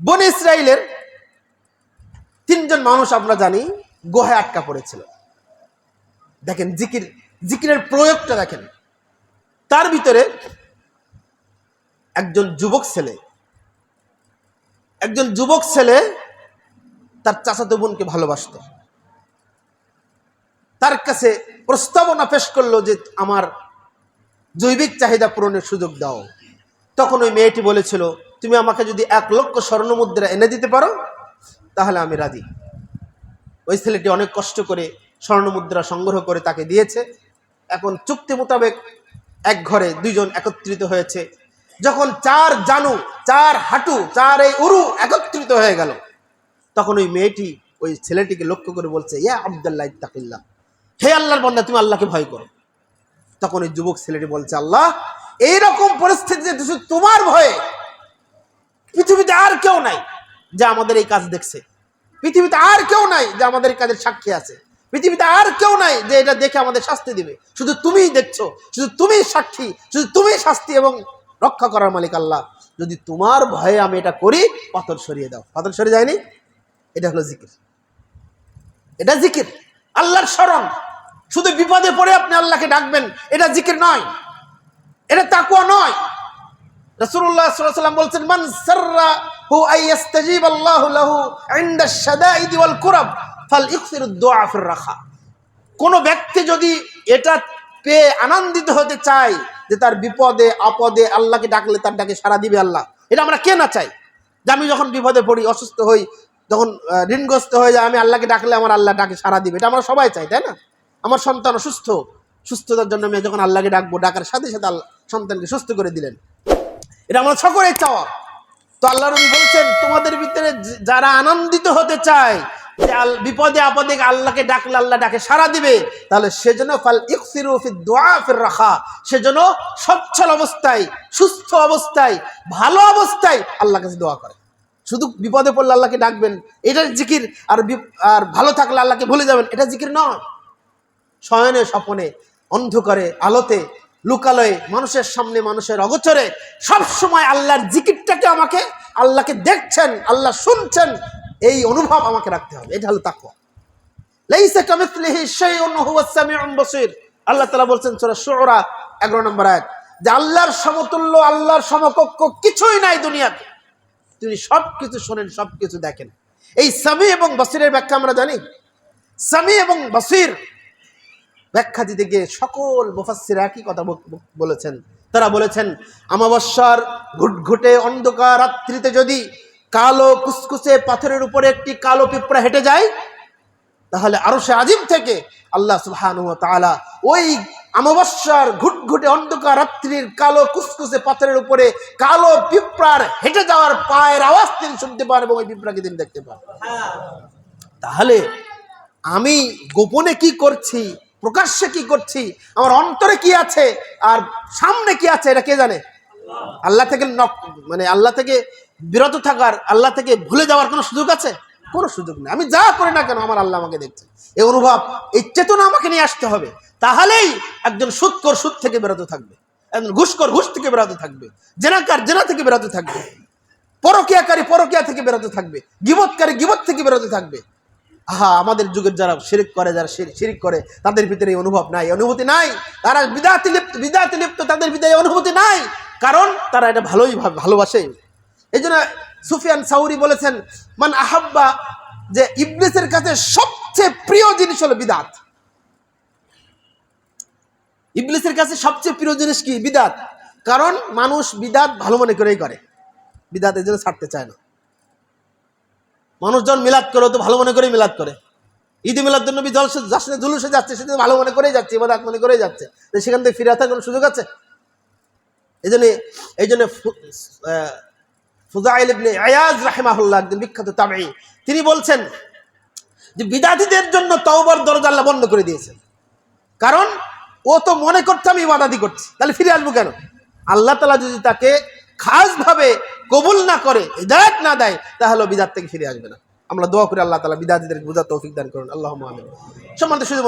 বন ইসরায়েলের তিনজন মানুষ আমরা জানি গোহায় আটকা পড়েছিল। দেখেন জিকির, জিকিরের প্রয়োগটা দেখেন। তার ভিতরে একজন যুবক ছেলে, একজন যুবক ছেলে তার চাচাতো বোনকে ভালোবাসত। তার কাছে প্রস্তাবনা পেশ করল যে, আমার জৈবিক চাহিদা পূরণের সুযোগ দাও। তখন ওই মেয়েটি বলেছিল তুমি আমাকে যদি এক লক্ষ স্বর্ণ মুদ্রা এনে দিতে পারো, তাহলে আমি রাজি। ওই ছেলেটি অনেক কষ্ট করে স্বর্ণ মুদ্রা সংগ্রহ করে তাকে দিয়েছে। এখন চুক্তি মোতাবেক এক ঘরে দুইজন একত্রিত হয়েছে। যখন চার জানু, চার হাঁটু, চার এই উরু একত্রিত হয়ে গেল, তখন ওই মেয়েটি, ওই ছেলেটিকে লক্ষ্য করে বলছে, ইয়া আবদুল্লাহ ইত্তাকিল্লাহ, হে আল্লাহর বন্দা, তুমি আল্লাহকে ভয় করো। তখন ওই যুবক ছেলেটি বলছে, আল্লাহ, এইরকম পরিস্থিতিতে তোমার ভয়ে পৃথিবীতে আর কেউ নাই যে আমাদের এই কাজ দেখছে। পৃথিবীতে আর কেউ নাই যে আমাদের এই কাজের সাক্ষী আছে। পৃথিবীতে আর কেউ নাই যে এটা দেখে আমাদের শাস্তি দিবে। শুধু তুমিই দেখছ, শুধু তুমিই সাক্ষী, শুধু তুমিই শাস্তি এবং রক্ষা করার মালিক আল্লাহ। যদি তোমার ভয়ে আমি এটা করি, পাথর সরিয়ে দাও। পাথর সরিয়ে যায়নি? এটা হলো জিকির। এটা জিকির। আল্লাহর স্মরণ। শুধু বিপদে পড়ে আপনি আল্লাহকে ডাকবেন, এটা জিকির নয়। এটা তাকুয়া নয়। রাসূলুল্লাহ বলছেন, মান সাররাহু আইয়াস্তাজিব আল্লাহু লাহু ইনদা শাদাইদি ওয়াল কুরাব ফালইকসিরু দুআ ফির রাখা। কোন ব্যক্তি যদি এটা পেয়ে আনন্দিত হতে চায় যে তার বিপদে, আপদে আল্লাহকে ডাকলে তার ডাকে সাড়া দিবে আল্লাহ, এটা আমরা কে না চাই? যে আমি যখন বিপদে পড়ি, অসুস্থ হই, যখন ঋণগ্রস্ত হয়ে যায় আমি আল্লাহকে ডাকলে আমার আল্লাহ ডাকে সাড়া দিবে। এটা আমরা সবাই চাই, তাই না? আমার সন্তান অসুস্থ, সুস্থতার জন্য আমি যখন আল্লাহকে ডাকবো, ডাকার সাথে সাথে সন্তানকে সুস্থ করে দিলেন। এটা আমরা সকলেই চাওয়া। তো আল্লাহ নবী বলছেন, তোমাদের ভিতরে যারা আনন্দিত হতে চায়, যে বিপদে আপদে আল্লাহকে ডাকলে আল্লাহ ডাকে সারা দিবে, তাহলে সেজন্য ফাল ইকসিরু ফি দুআ ফির রাখা সেজন্য সচ্ছল অবস্থায়, সুস্থ অবস্থায়, ভালো অবস্থায় আল্লাহ কাছে দোয়া করে। শুধু বিপদে পড়লে আল্লাহকে ডাকবেন এটা জিকির, আর আর ভালো থাকলে আল্লাহকে ভুলে যাবেন, এটা জিকির নয়। শয়নে স্বপনে, অন্ধকারে, আলোতে লুকালয়ে মানুষের সামনে মানুষের অগোচরে সব সময় আল্লাহর জিকিরটাকে আমাকে, আল্লাহকে দেখছেন, আল্লাহ শুনছেন, এই অনুভব আমাকে রাখতে হবে। এটা হলো বাসীর। আল্লাহ তাআলা বলছেন সূরা শুরা 11 নম্বর আয়াত, যে আল্লাহর সমতুল্য, আল্লাহর সমকক্ষ কিছুই নাই দুনিয়াতে। তিনি সব কিছু শোনেন সব কিছু দেখেন। এই সামি এবং বাসিরের ব্যাখ্যা আমরা জানি। সামি এবং বাসির ব্যাখ্যা দিতে গিয়ে সকল মুফাসসির একই কথা বলেছেন। তারা বলেছেন আমাবস্যার ঘুটঘুটে অন্ধকার রাত্রিতে যদি কালো কুসকুসে পাথরের উপরে একটি কালো পিঁপড়া হেঁটে যায় তাহলে আরও সে আজিম থেকে আল্লাহ সুবহানাহু ওয়া তাআলা ওই আমাবস্যার ঘুটঘুটে অন্ধকার রাত্রির কালো কুসকুসে পাথরের উপরে কালো পিঁপড়ার হেঁটে যাওয়ার পায়ের আওয়াজ তিনি শুনতে পান এবং ওই পিঁপড়াকে তিনি দেখতে পান। তাহলে আমি গোপনে কি করছি? প্রকাশ্যে কি করছি? আমার অন্তরে কি আছে? আর সামনে কি আছে? এটা কে জানে? আল্লাহ থেকে মানে আল্লাহ থেকে বিরত থাকার, আল্লাহ থেকে ভুলে যাওয়ার কোনো সুযোগ আছে? কোনো সুযোগ নেই। আমি যা করি না কেন, আমার আল্লাহ আমাকে দেখছে। এই অনুভব, এই চেতনা আমাকে নিয়ে আসতে হবে। তাহলেই একজন সুৎকর সুদ থেকে বেরোতে থাকবে। একজন ঘুষকর ঘুষ থেকে বেরোতে থাকবে। জেনাকার জেনা থেকে বেরোতে থাকবে। পরকিয়াকারী পরকিয়া থেকে বেরোতে থাকবে। গিবৎকারী গিবত থেকে বেরোতে থাকবে। আহা, আমাদের যুগের যারা শিরিক করে, যারা শিরিক করে, তাদের ভিতরে এই অনুভব নাই। অনুভূতি নাই। তারা বিদাতি লিপ্ত বিদাতি লিপ্ত, তাদের ভিতরে অনুভূতি নাই। কারণ তারা এটা ভালোই ভালোবাসে। এই জন্য সুফিয়ান সাউরি বলেছেন, মান আহাব্বা যে ইবলিসের কাছে সবচেয়ে প্রিয় জিনিস হলো বিদাত। ইবলিসের কাছে সবচেয়ে প্রিয় জিনিস কি? বিদাত। কারণ মানুষ বিদাত ভালো মনে করেই করে। বিদাত এই জন্য ছাড়তে চায় না। মানুষজন মিলাদ করে তো ভালো মনে করেই মিলাদ করে। ঈদে মিলাদ জন্য জলসে যাসনে জুলুসে যাচ্ছে সেটা ভালো মনে করেই যাচ্ছে এবার মনে করেই যাচ্ছে। সেখান থেকে ফিরে আসার কোনো সুযোগ আছে? এই জন্য এই জন্য ফুজাইল আয়াজ রাহিমাহুল্লাহ একদিন বিখ্যাত তাবেঈ, তিনি বলছেন যে বিদাতিদের জন্য তওবার দরজা আল্লাহ বন্ধ করে দিয়েছেন। কারণ ও তো মনে করছে আমি ইবাদাতি করছি। তাহলে ফিরে আসব কেন? আল্লাহ তালা যদি তাকে খাসভাবে কবুল না করে, হৃদায়ত না দেয়, তাহলে বিদাত থেকে ফিরে আসবে না। আমরা দোয়া করি আল্লাহ তালা বিদাতিদের বোঝা তৌফিক দান করুন। আল্লাহ আমিন। সম্মানিত সুযোগ